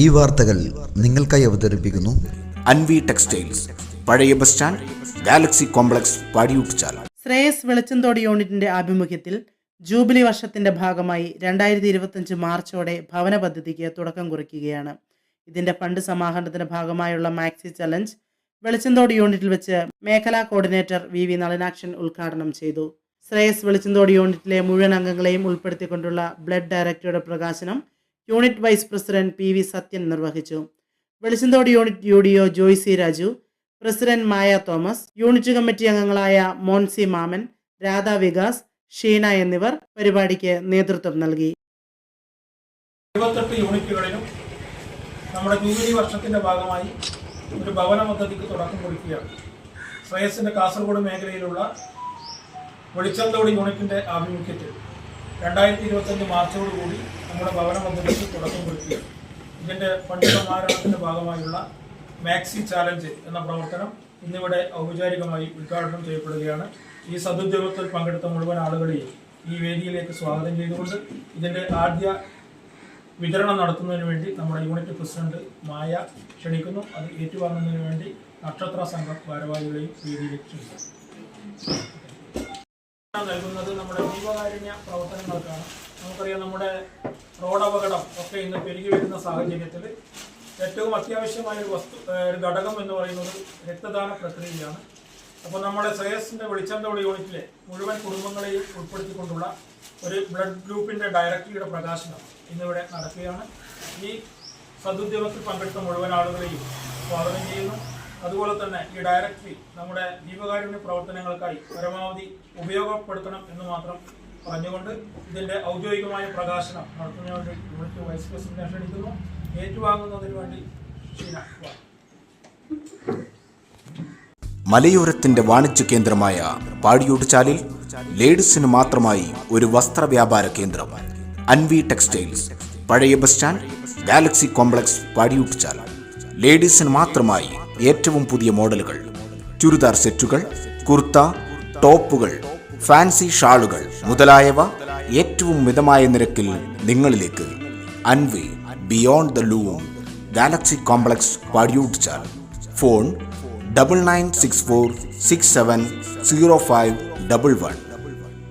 ഈ വാർത്തകൾ നിങ്ങൾക്കായി അവതരിപ്പിക്കുന്നു അൻവി ടെക്സ്റ്റൈൽസ്. പഴയ bus stand Galaxy complex Padiyottuchal Shreyas Velichanthodu യൂണിറ്റിന്റെ ആഭിമുഖ്യത്തിൽ ജൂബിലി വർഷത്തിന്റെ ഭാഗമായി രണ്ടായിരത്തി ഇരുപത്തഞ്ച് മാർച്ചോടെ ഭവന പദ്ധതിക്ക് തുടക്കം കുറിക്കുകയാണ്. ഇതിന്റെ ഫണ്ട് സമാഹരണത്തിന്റെ ഭാഗമായുള്ള മാക്സി ചലഞ്ച് വെളിച്ചന്തോട് യൂണിറ്റിൽ വെച്ച് മേഖലാ കോർഡിനേറ്റർ വി വി നളിനാക്ഷൻ ഉദ്ഘാടനം ചെയ്തു. ശ്രേയസ് വെളിച്ചന്തോട് യൂണിറ്റിലെ മുഴുവൻ അംഗങ്ങളെയും ഉൾപ്പെടുത്തിക്കൊണ്ടുള്ള ബ്ലഡ് ഡയറക്ടറുടെ പ്രകാശനം unit vice president P V Sathyan നിർവഹിച്ചു. Velichanthodu unit U D O Joicy Raju president Maya Thomas unit committee അംഗങ്ങളായ മോൻസി മാമൻ രാധാ വികാസ് ഷീന എന്നിവർ പരിപാടിക്ക് നേതൃത്വം നൽകി. നമ്മുടെ ജൂബിലി വർഷത്തിന്റെ ഭാഗമായി ഒരു ഭവന പദ്ധതിക്ക് തുടക്കം കുറിക്കുകയാണ്. ശ്രേയസിന്റെ കാസർഗോഡ് മേഖലയിലുള്ള വെളിച്ചന്തോട് യൂണിറ്റിന്റെ ആഭിമുഖ്യത്തിൽ. രണ്ടായിരത്തി ഇരുപത്തഞ്ച് മാർച്ചോടുകൂടി നമ്മുടെ ഭവന പദ്ധതിക്ക് തുടക്കം കുറിക്കുക ഇതിന്റെ ഫണ്ട് സമാഹരണത്തിന്റെ ഭാഗമായുള്ള മാക്സി ചാലഞ്ച് എന്ന പ്രവർത്തനം ഇന്നിവിടെ ഔപചാരികമായി ഉദ്ഘാടനം ചെയ്യപ്പെടുകയാണ്. ഈ സദുദ്യോഗത്തിൽ പങ്കെടുത്ത മുഴുവൻ ആളുകളെയും ഈ വേദിയിലേക്ക് സ്വാഗതം ചെയ്തുകൊണ്ട് ഇതിന്റെ ആദ്യ വിതരണം നടത്തുന്നതിന് വേണ്ടി നമ്മുടെ യൂണിറ്റ് പ്രസിഡന്റ് മായ ക്ഷണിക്കുന്നു. അത് ഏറ്റുവാങ്ങുന്നതിന് വേണ്ടി നക്ഷത്ര സംഘം ഭാരവാഹികളെയും വേദിയിലേക്ക് ക്ഷണിക്കുന്നു. നൽകുന്നത് നമ്മുടെ ജീവകാരുണ്യ പ്രവർത്തനങ്ങൾക്കാണ്. നമുക്കറിയാം നമ്മുടെ റോഡ് അപകടം ഒക്കെ ഇന്ന് പെരുകി വരുന്ന സാഹചര്യത്തിൽ ഏറ്റവും അത്യാവശ്യമായ ഒരു വസ്തു ഒരു ഘടകം എന്ന് പറയുന്നത് രക്തദാന പ്രക്രിയയാണ്. അപ്പോൾ നമ്മുടെ ശ്രേയസിന്റെ വെളിച്ചന്തോട് യൂണിറ്റിലെ മുഴുവൻ കുടുംബങ്ങളെയും ഉൾപ്പെടുത്തിക്കൊണ്ടുള്ള ഒരു ബ്ലഡ് ഗ്രൂപ്പിന്റെ ഡയറക്ടറിയുടെ പ്രകാശനം ഇന്നിവിടെ നടക്കുകയാണ്. ഈ സദുദ്യമത്തിൽ പങ്കെടുത്ത മുഴുവൻ ആളുകളെയും സ്വാഗതം ചെയ്യുന്നു. അതുപോലെ തന്നെ ഈ ഡയറക്ടറി നമ്മുടെ ജീവകാരുണ്യ പ്രവർത്തനങ്ങൾക്കായി പരമാവധി ഉപയോഗപ്പെടുത്തണം എന്ന് മാത്രം പറഞ്ഞുകൊണ്ട് ഇതിന്റെ ഔദ്യോഗികമായ പ്രകാശനം നടത്തുന്നതിന് വേണ്ടി ഇവിടുത്തെ വൈസ് പ്രസിഡന്റ് ക്ഷണിക്കുന്നു. ഏറ്റുവാങ്ങുന്നതിന് വേണ്ടി. മലയോരത്തിന്റെ വാണിജ്യ കേന്ദ്രമായ പാടിയൂട്ടുചാലിൽ ലേഡീസിന് മാത്രമായി ഒരു വസ്ത്ര വ്യാപാര കേന്ദ്രം. അൻവി ടെക്സ്റ്റൈൽസ് പഴയ bus stand Galaxy complex Padiyottuchal ലേഡീസിന് മാത്രമായി ഏറ്റവും പുതിയ മോഡലുകൾ. ചുരിദാർ സെറ്റുകൾ കുർത്ത ടോപ്പുകൾ ഫാൻസി ഷാളുകൾ മുതലായവ ഏറ്റവും മിതമായ നിരക്കിൽ നിങ്ങളിലേക്ക്. Anvi beyond the loom Galaxy complex Padiyottuchal phone double nine six four six seven zero five double one.